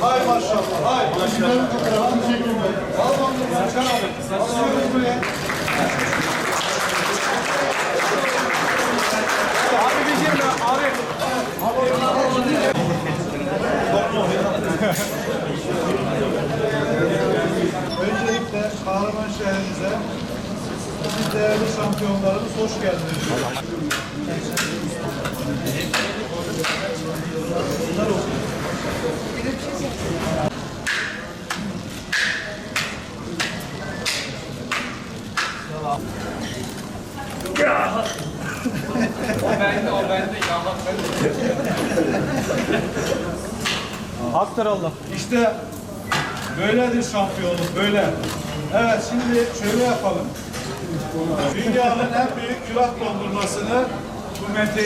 Hay maşallah. Hay maşallah. Al onu Serkan abi. Asıyoruz buraya. Öncelikle kahraman şehrimize siz değerli şampiyonlarımız hoş geldiniz. Aktar Allah. İşte böyledir şampiyonluk böyle. Evet şimdi şöyle yapalım. Dünyanın en büyük külah dondurmasını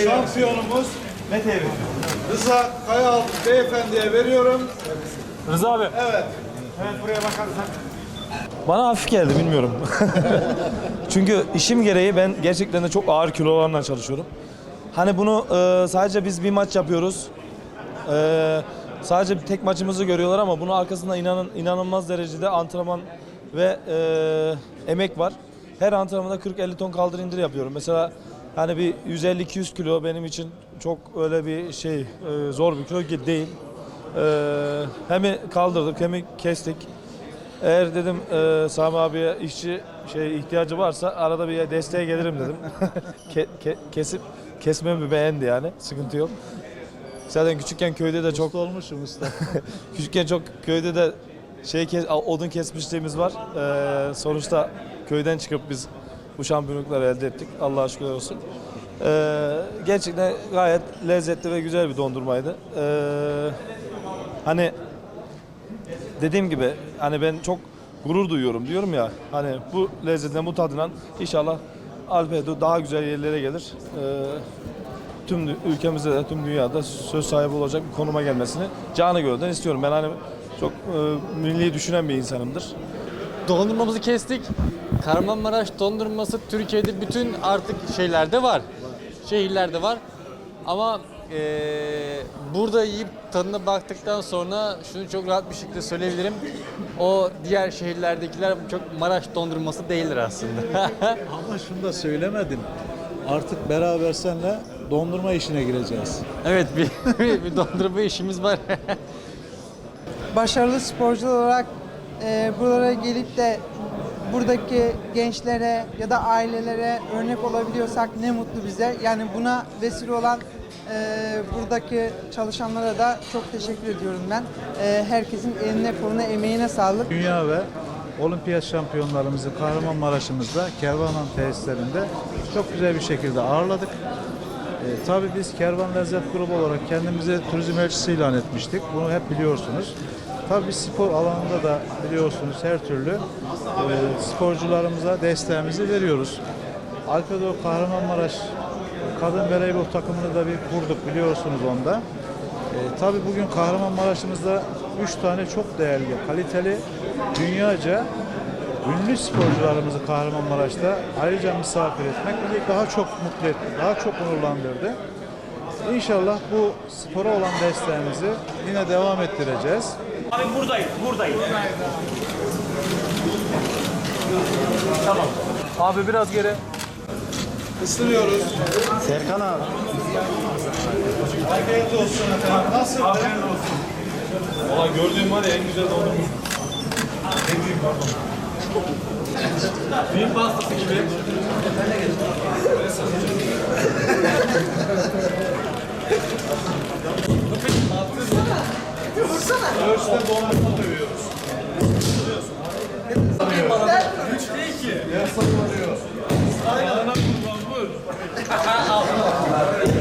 şampiyonumuz Mete. Rıza Kayaaltı beyefendiye veriyorum. Rıza abi. Evet. Evet buraya bakarsak. Bana hafif geldi bilmiyorum. Çünkü işim gereği ben gerçekten de çok ağır kilolarla çalışıyorum. Hani bunu e, sadece biz bir maç yapıyoruz. E, sadece bir tek maçımızı görüyorlar ama bunun arkasında inanın inanılmaz derecede antrenman ve e, emek var. Her antrenmanda 40-50 ton kaldır indir yapıyorum. Mesela hani bir 150-200 kilo benim için çok öyle bir şey e, zor bir kilo değil. E, hem kaldırdık hem kestik. Eğer dedim e, Sami abiye işçi şey ihtiyacı varsa arada bir desteğe gelirim dedim. Ke- ke- kesip kesmemi beğendi yani. Sıkıntı yok. Zaten küçükken köyde de çok olmuşum usta. küçükken çok köyde de şey kes, odun kesmişliğimiz var. E, sonuçta köyden çıkıp biz bu şampiyonlukları elde ettik. Allah'a şükürler olsun. E, gerçekten gayet lezzetli ve güzel bir dondurmaydı. E, hani dediğim gibi hani ben çok gurur duyuyorum diyorum ya hani bu lezzetten bu tadından inşallah Alpedo daha güzel yerlere gelir. Ee, tüm ülkemizde de tüm dünyada söz sahibi olacak bir konuma gelmesini canı gönülden istiyorum. Ben hani çok e, milli düşünen bir insanımdır. Dondurmamızı kestik. Kahramanmaraş dondurması Türkiye'de bütün artık şeylerde var. Şehirlerde var. Ama eee, burada yiyip tadına baktıktan sonra şunu çok rahat bir şekilde söyleyebilirim. O diğer şehirlerdekiler çok Maraş dondurması değildir aslında. Ama şunu da söylemedin. Artık beraber seninle dondurma işine gireceğiz. evet bir, bir dondurma işimiz var. başarılı sporcu olarak e, buralara gelip de buradaki gençlere ya da ailelere örnek olabiliyorsak ne mutlu bize. Yani buna vesile olan e, buradaki çalışanlara da çok teşekkür ediyorum ben. E, herkesin eline koluna emeğine sağlık. Dünya ve olimpiyat şampiyonlarımızı Kahramanmaraş'ımızda Kervanhan tesislerinde çok güzel bir şekilde ağırladık. Ee, tabii biz Kervan Lezzet Grubu olarak kendimizi turizm elçisi ilan etmiştik. Bunu hep biliyorsunuz. Tabii spor alanında da biliyorsunuz her türlü e, sporcularımıza desteğimizi veriyoruz. Alpedo Kahramanmaraş kadın voleybol takımını da bir kurduk biliyorsunuz onda. E, tabii bugün Kahramanmaraş'ımızda 3 tane çok değerli, kaliteli, dünyaca ünlü sporcularımızı Kahramanmaraş'ta ayrıca misafir etmek bizi daha çok mutlu etti, daha çok onurlandırdı. İnşallah bu spora olan desteğimizi yine devam ettireceğiz. Abi buradayım, buradayım. Tamam. Abi biraz geri. Isırıyoruz. Serkan abi. Afiyet olsun efendim. Nasıl? Afiyet olsun. Valla gördüğüm var ya en güzel dondurma. En büyük pardon. Film pastası gibi. Ölçüde dolmasını dövüyoruz. Güç değil ki. Yasa kullanıyor. Aynen. Aynen.